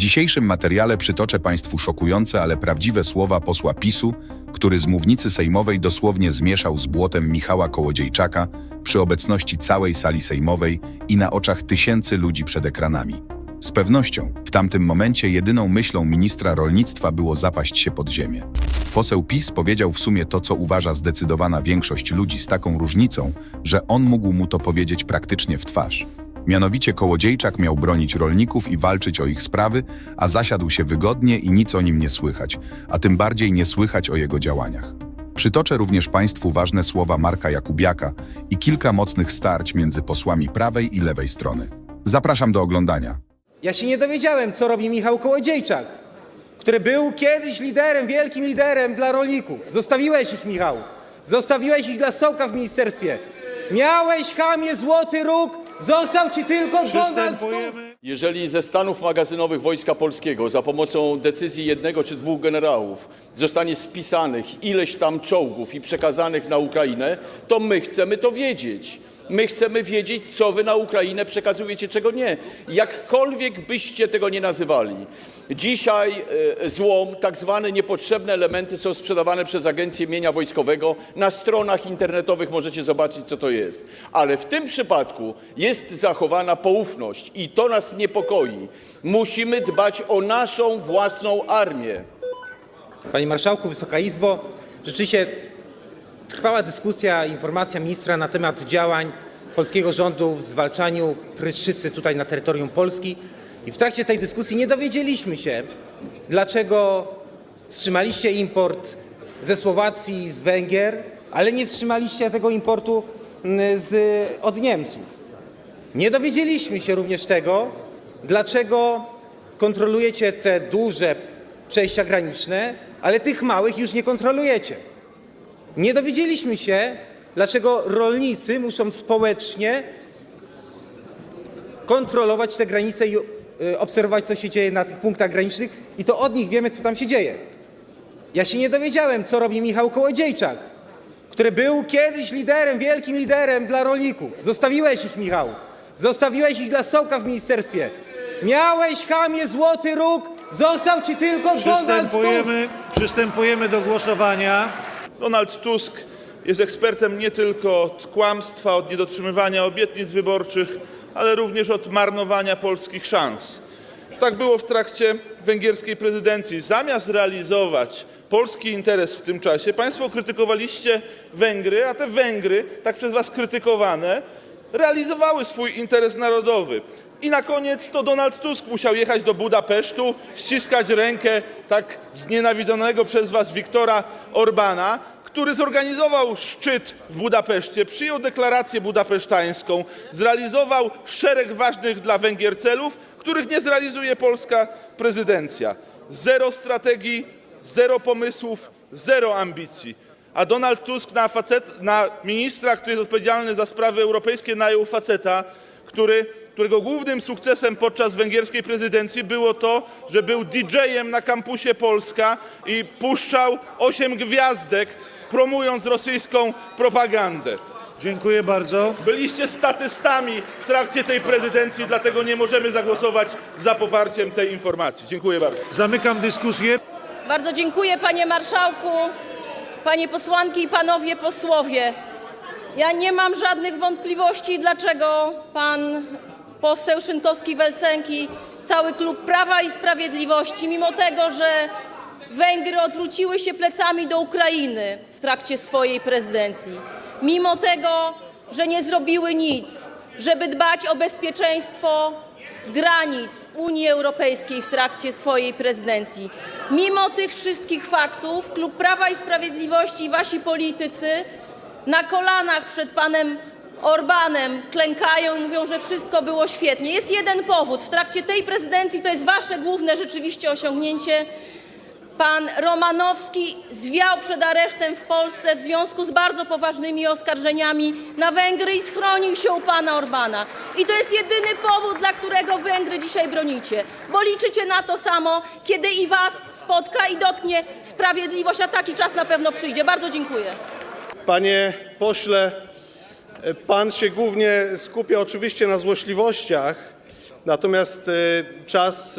dzisiejszym materiale przytoczę Państwu szokujące, ale prawdziwe słowa posła PiSu, który z mównicy sejmowej dosłownie zmieszał z błotem Michała Kołodziejczaka przy obecności całej sali sejmowej i na oczach tysięcy ludzi przed ekranami. Z pewnością w tamtym momencie jedyną myślą ministra rolnictwa było zapaść się pod ziemię. Poseł PiS powiedział w sumie to, co uważa zdecydowana większość ludzi z taką różnicą, że on mógł mu to powiedzieć praktycznie w twarz. Mianowicie Kołodziejczak miał bronić rolników i walczyć o ich sprawy, a zasiadł się wygodnie i nic o nim nie słychać, a tym bardziej nie słychać o jego działaniach. Przytoczę również Państwu ważne słowa Marka Jakubiaka i kilka mocnych starć między posłami prawej i lewej strony. Zapraszam do oglądania. Ja się nie dowiedziałem, co robi Michał Kołodziejczak, który był kiedyś liderem, wielkim liderem dla rolników. Zostawiłeś ich, Michał. Zostawiłeś ich dla Sołka w ministerstwie. Miałeś, chamie, złoty róg, został ci tylko Donald Tusk. Jeżeli ze stanów magazynowych Wojska Polskiego za pomocą decyzji jednego czy dwóch generałów zostanie spisanych ileś tam czołgów i przekazanych na Ukrainę, to my chcemy to wiedzieć. My chcemy wiedzieć, co wy na Ukrainę przekazujecie, czego nie. Jakkolwiek byście tego nie nazywali. Dzisiaj e, złom, tak zwane niepotrzebne elementy są sprzedawane przez Agencję Mienia Wojskowego. Na stronach internetowych możecie zobaczyć, co to jest. Ale w tym przypadku jest zachowana poufność i to nas niepokoi. Musimy dbać o naszą własną armię. Panie Marszałku, Wysoka Izbo, rzeczywiście trwała dyskusja, informacja ministra na temat działań polskiego rządu w zwalczaniu pryszczycy tutaj na terytorium Polski. I w trakcie tej dyskusji nie dowiedzieliśmy się, dlaczego wstrzymaliście import ze Słowacji, z Węgier, ale nie wstrzymaliście tego importu mm, z, od Niemców. Nie dowiedzieliśmy się również tego, dlaczego kontrolujecie te duże przejścia graniczne, ale tych małych już nie kontrolujecie. Nie dowiedzieliśmy się, dlaczego rolnicy muszą społecznie kontrolować te granice i obserwować, co się dzieje na tych punktach granicznych, i to od nich wiemy, co tam się dzieje. Ja się nie dowiedziałem, co robi Michał Kołodziejczak, który był kiedyś liderem, wielkim liderem dla rolników. Zostawiłeś ich, Michał. Zostawiłeś ich dla Sołka w ministerstwie. Miałeś, chamie, złoty róg, został ci tylko Donald Tusk. Przystępujemy, przystępujemy do głosowania. Donald Tusk jest ekspertem nie tylko od kłamstwa, od niedotrzymywania obietnic wyborczych, ale również od marnowania polskich szans. Tak było w trakcie węgierskiej prezydencji. Zamiast realizować polski interes w tym czasie, państwo krytykowaliście Węgry, a te Węgry, tak przez was krytykowane, realizowały swój interes narodowy. I na koniec to Donald Tusk musiał jechać do Budapesztu, ściskać rękę tak znienawidzonego przez was Viktora Orbana, który zorganizował szczyt w Budapeszcie, przyjął deklarację budapesztańską, zrealizował szereg ważnych dla Węgier celów, których nie zrealizuje polska prezydencja. Zero strategii, zero pomysłów, zero ambicji. A Donald Tusk na, facet, na ministra, który jest odpowiedzialny za sprawy europejskie, najął faceta, który, którego głównym sukcesem podczas węgierskiej prezydencji było to, że był DJ-em na kampusie Polska i puszczał osiem gwiazdek, promując rosyjską propagandę. Dziękuję bardzo. Byliście statystami w trakcie tej prezydencji, dlatego nie możemy zagłosować za poparciem tej informacji. Dziękuję bardzo. Zamykam dyskusję. Bardzo dziękuję, panie marszałku, panie posłanki i panowie posłowie. Ja nie mam żadnych wątpliwości, dlaczego pan poseł Szynkowski-Welsenki, cały klub Prawa i Sprawiedliwości, mimo tego, że Węgry odwróciły się plecami do Ukrainy w trakcie swojej prezydencji, mimo tego, że nie zrobiły nic, żeby dbać o bezpieczeństwo granic Unii Europejskiej w trakcie swojej prezydencji. Mimo tych wszystkich faktów klub Prawa i Sprawiedliwości i wasi politycy na kolanach przed panem Orbanem klękają i mówią, że wszystko było świetnie. Jest jeden powód. W trakcie tej prezydencji to jest wasze główne rzeczywiście osiągnięcie. Pan Romanowski zwiał przed aresztem w Polsce w związku z bardzo poważnymi oskarżeniami na Węgry i schronił się u pana Orbana. I to jest jedyny powód, dla którego Węgry dzisiaj bronicie, bo liczycie na to samo, kiedy i was spotka i dotknie sprawiedliwość, a taki czas na pewno przyjdzie. Bardzo dziękuję. Panie pośle, pan się głównie skupia oczywiście na złośliwościach, Natomiast y, czas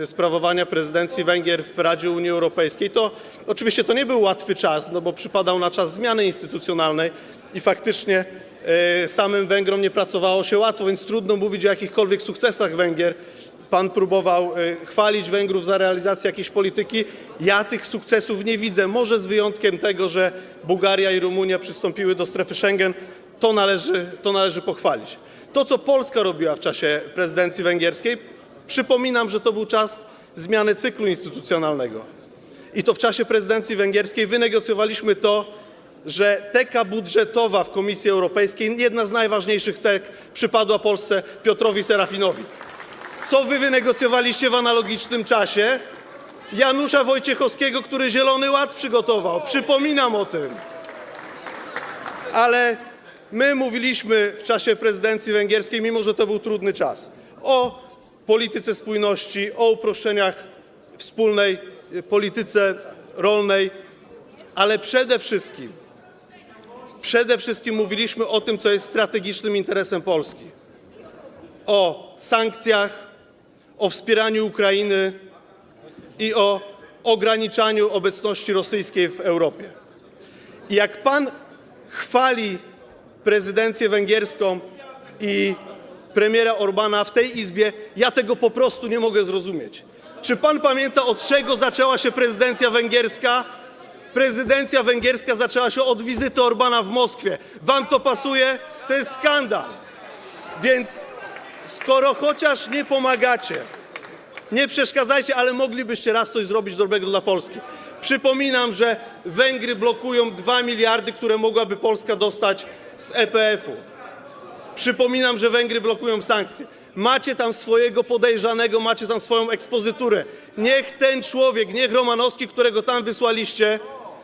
y, sprawowania prezydencji Węgier w Radzie Unii Europejskiej to oczywiście to nie był łatwy czas, no bo przypadał na czas zmiany instytucjonalnej i faktycznie y, samym Węgrom nie pracowało się łatwo, więc trudno mówić o jakichkolwiek sukcesach Węgier. Pan próbował chwalić Węgrów za realizację jakiejś polityki. Ja tych sukcesów nie widzę. Może z wyjątkiem tego, że Bułgaria i Rumunia przystąpiły do strefy Schengen, to należy, to należy pochwalić. To, co Polska robiła w czasie prezydencji węgierskiej, przypominam, że to był czas zmiany cyklu instytucjonalnego. I to w czasie prezydencji węgierskiej wynegocjowaliśmy to, że teka budżetowa w Komisji Europejskiej, jedna z najważniejszych tek, przypadła Polsce Piotrowi Serafinowi. Co wy wynegocjowaliście w analogicznym czasie? Janusza Wojciechowskiego, który Zielony Ład przygotował. Przypominam o tym. Ale my mówiliśmy w czasie prezydencji węgierskiej, mimo że to był trudny czas, o polityce spójności, o uproszczeniach wspólnej y, polityce rolnej, ale przede wszystkim, przede wszystkim mówiliśmy o tym, co jest strategicznym interesem Polski. O sankcjach, o wspieraniu Ukrainy i o ograniczaniu obecności rosyjskiej w Europie. I jak pan chwali prezydencję węgierską i premiera Orbana w tej Izbie, ja tego po prostu nie mogę zrozumieć. Czy pan pamięta, od czego zaczęła się prezydencja węgierska? Prezydencja węgierska zaczęła się od wizyty Orbana w Moskwie. Wam to pasuje? To jest skandal. Więc skoro chociaż nie pomagacie, nie przeszkadzajcie, ale moglibyście raz coś zrobić dobrego dla Polski. Przypominam, że Węgry blokują 2 miliardy, które mogłaby Polska dostać z EPF-u. Przypominam, że Węgry blokują sankcje. Macie tam swojego podejrzanego, macie tam swoją ekspozyturę. Niech ten człowiek, niech Romanowski, którego tam wysłaliście,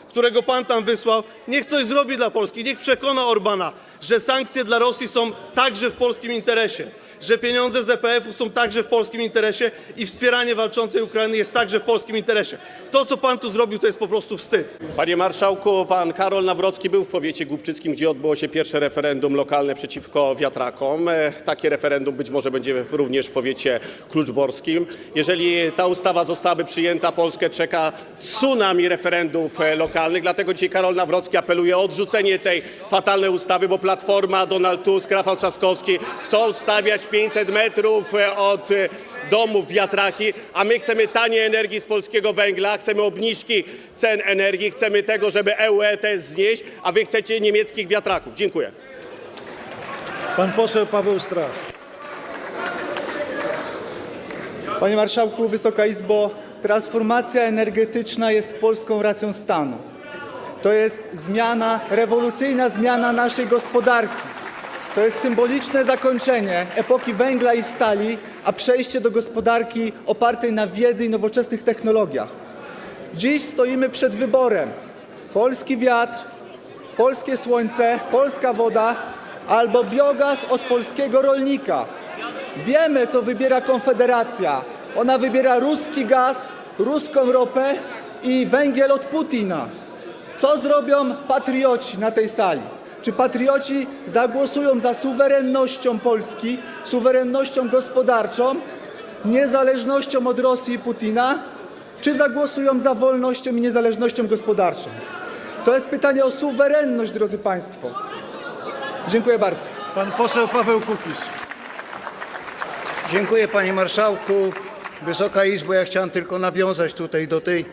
którego pan tam wysłał, niech coś zrobi dla Polski, niech przekona Orbana, że sankcje dla Rosji są także w polskim interesie, że pieniądze z EPF-u są także w polskim interesie i wspieranie walczącej Ukrainy jest także w polskim interesie. To, co pan tu zrobił, to jest po prostu wstyd. Panie marszałku, pan Karol Nawrocki był w powiecie głubczyckim, gdzie odbyło się pierwsze referendum lokalne przeciwko wiatrakom. E, Takie referendum być może będzie również w powiecie kluczborskim. Jeżeli ta ustawa zostałaby przyjęta, Polskę czeka tsunami referendów e, lokalnych. Dlatego dzisiaj Karol Nawrocki apeluje o odrzucenie tej fatalnej ustawy, bo Platforma, Donald Tusk, Rafał Trzaskowski chcą stawiać 500 metrów e, od e, domów wiatraki, a my chcemy taniej energii z polskiego węgla, chcemy obniżki cen energii, chcemy tego, żeby EU ETS znieść, a wy chcecie niemieckich wiatraków. Dziękuję. Pan poseł Paweł Strach. Panie Marszałku, Wysoka Izbo, transformacja energetyczna jest polską racją stanu. To jest zmiana, rewolucyjna zmiana naszej gospodarki. To jest symboliczne zakończenie epoki węgla i stali, a przejście do gospodarki opartej na wiedzy i nowoczesnych technologiach. Dziś stoimy przed wyborem: polski wiatr, polskie słońce, polska woda albo biogaz od polskiego rolnika. Wiemy, co wybiera Konfederacja. Ona wybiera ruski gaz, ruską ropę i węgiel od Putina. Co zrobią patrioci na tej sali? Czy patrioci zagłosują za suwerennością Polski, suwerennością gospodarczą, niezależnością od Rosji i Putina, czy zagłosują za wolnością i niezależnością gospodarczą? To jest pytanie o suwerenność, drodzy Państwo. Dziękuję bardzo. Pan poseł Paweł Kukiz. Dziękuję panie marszałku. Wysoka Izbo, ja chciałem tylko nawiązać tutaj do tej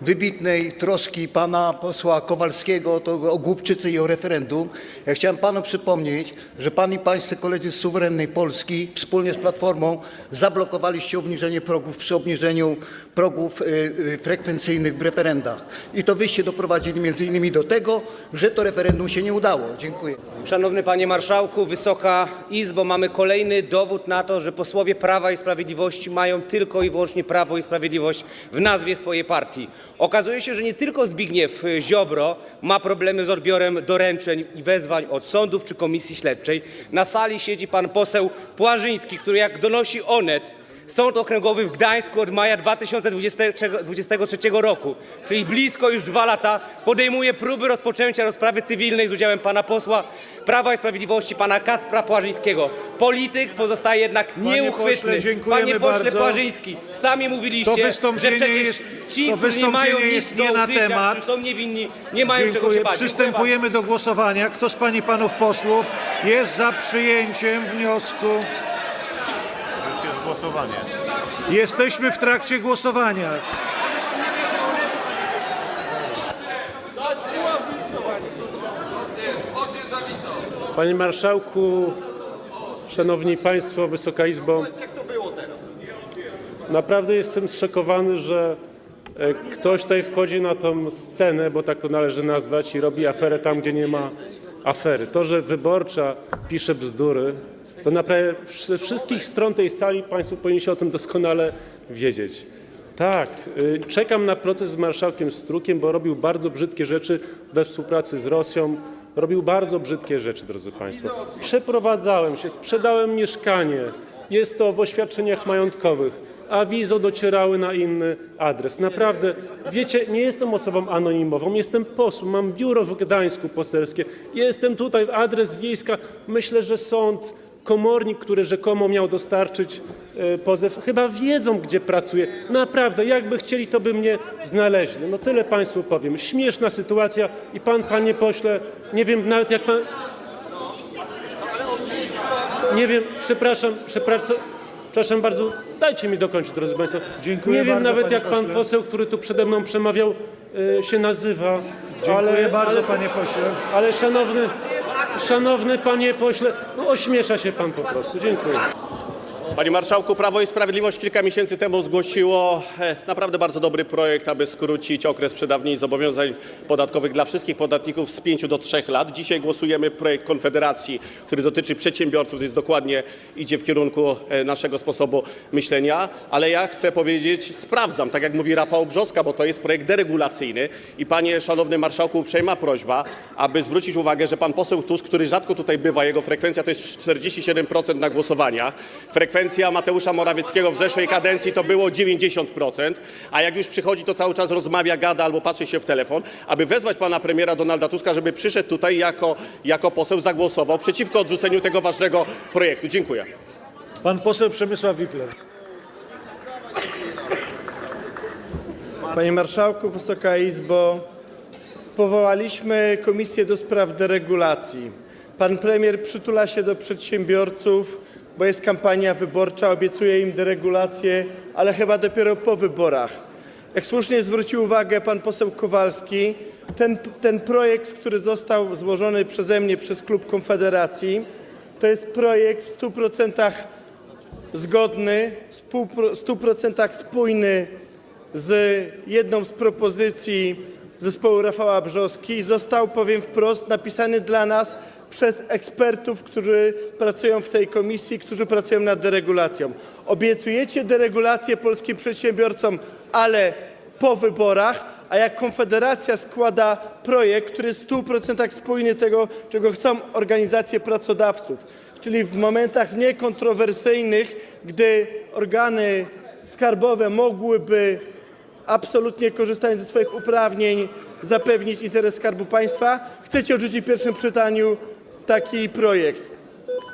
wybitnej troski pana posła Kowalskiego to o Głupczycy i o referendum. Ja chciałem panu przypomnieć, że pan i pańscy koledzy z suwerennej Polski wspólnie z Platformą zablokowaliście obniżenie progów przy obniżeniu progów y, y, frekwencyjnych w referendach. I to wyście doprowadzili między innymi do tego, że to referendum się nie udało. Dziękuję. Szanowny Panie Marszałku, Wysoka Izbo, mamy kolejny dowód na to, że posłowie Prawa i Sprawiedliwości mają tylko i wyłącznie Prawo i Sprawiedliwość w nazwie swojej partii. Okazuje się, że nie tylko Zbigniew Ziobro ma problemy z odbiorem doręczeń i wezwań od sądów czy komisji śledczej. Na sali siedzi pan poseł Płażyński, który jak donosi Onet, Sąd Okręgowy w Gdańsku od maja 2023 roku, czyli blisko już dwa lata, podejmuje próby rozpoczęcia rozprawy cywilnej z udziałem pana posła Prawa i Sprawiedliwości, pana Kacpra Płażyńskiego. Polityk pozostaje jednak Panie nieuchwytny. pośle, dziękujemy Panie pośle bardzo. Płażyński, sami To mówiliście, że wystąpienie przecież jest- ci, to którzy nie mają nic jest do nie na ukrycia, temat. którzy są niewinni, nie mają czego się Dziękuję. bać. Przystępujemy do głosowania. Kto z pań i panów posłów jest za przyjęciem wniosku? Już jest głosowanie. Jesteśmy w trakcie głosowania. Panie Marszałku, Szanowni Państwo, Wysoka Izbo. Naprawdę jestem zszokowany, że e, ktoś tutaj wchodzi na tą scenę, bo tak to należy nazwać, i robi aferę tam, gdzie nie ma afery. To, że wyborcza pisze bzdury, to naprawdę ze wszystkich stron tej sali Państwo powinni o tym doskonale wiedzieć. Tak, y, czekam na proces z marszałkiem Strukiem, bo robił bardzo brzydkie rzeczy we współpracy z Rosją. Robił bardzo brzydkie rzeczy, drodzy Państwo. Przeprowadzałem się, sprzedałem mieszkanie. Jest to w oświadczeniach majątkowych. Awizo docierały na inny adres. Naprawdę, wiecie, nie jestem osobą anonimową, jestem posłem, mam biuro w Gdańsku poselskie. Jestem tutaj, adres wiejska. Myślę, że sąd, komornik, który rzekomo miał dostarczyć pozew, chyba wiedzą, gdzie pracuję. Naprawdę, jakby chcieli, to by mnie znaleźli. No tyle Państwu powiem. Śmieszna sytuacja i Pan, Panie Pośle, nie wiem nawet jak Pan... Nie wiem, przepraszam, przepraszam, przepraszam bardzo, dajcie mi dokończyć, drodzy Państwo. Dziękuję Nie wiem bardzo, nawet panie jak Pan pośle. poseł, który tu przede mną przemawiał, e, się nazywa. Dziękuję ale, bardzo, ale, panie pośle. ale szanowny, szanowny panie pośle, no ośmiesza się pan po prostu. Dziękuję. Panie Marszałku, Prawo i Sprawiedliwość kilka miesięcy temu zgłosiło e, naprawdę bardzo dobry projekt, aby skrócić okres przedawnień zobowiązań podatkowych dla wszystkich podatników z 5 do 3 lat. Dzisiaj głosujemy projekt Konfederacji, który dotyczy przedsiębiorców, jest dokładnie idzie w kierunku e, naszego sposobu myślenia, ale ja chcę powiedzieć, sprawdzam, tak jak mówi Rafał Brzoska, bo to jest projekt deregulacyjny. I panie szanowny marszałku, uprzejma prośba, aby zwrócić uwagę, że pan poseł Tusk, który rzadko tutaj bywa, jego frekwencja to jest 47% na głosowaniach, frekwencja Mateusza Morawieckiego w zeszłej kadencji to było 90%, a jak już przychodzi, to cały czas rozmawia, gada albo patrzy się w telefon, aby wezwać pana premiera Donalda Tuska, żeby przyszedł tutaj jako, jako poseł, zagłosował przeciwko odrzuceniu tego ważnego projektu. Dziękuję. Pan poseł Przemysław Wipler. Panie Marszałku, Wysoka Izbo, powołaliśmy Komisję do Spraw Deregulacji. Pan premier przytula się do przedsiębiorców, bo jest kampania wyborcza, obiecuje im deregulację, ale chyba dopiero po wyborach. Jak słusznie zwrócił uwagę pan poseł Kowalski, ten, ten projekt, który został złożony przeze mnie przez klub Konfederacji, to jest projekt w 100% zgodny, w 100% spójny z jedną z propozycji zespołu Rafała Brzoski. Został, powiem wprost, napisany dla nas przez ekspertów, którzy pracują w tej komisji, którzy pracują nad deregulacją. Obiecujecie deregulację polskim przedsiębiorcom, ale po wyborach, a jak Konfederacja składa projekt, który jest w 100% spójny tego, czego chcą organizacje pracodawców, czyli w momentach niekontrowersyjnych, gdy organy skarbowe mogłyby absolutnie korzystając ze swoich uprawnień zapewnić interes Skarbu Państwa, chcecie odrzucić w pierwszym czytaniu taki projekt.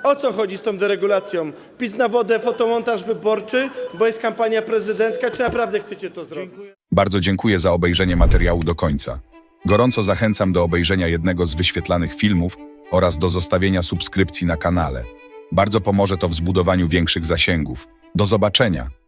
O co chodzi z tą deregulacją? PiS na wodę, fotomontaż wyborczy, bo jest kampania prezydencka, czy naprawdę chcecie to zrobić? Bardzo dziękuję za obejrzenie materiału do końca. Gorąco zachęcam do obejrzenia jednego z wyświetlanych filmów oraz do zostawienia subskrypcji na kanale. Bardzo pomoże to w zbudowaniu większych zasięgów. Do zobaczenia!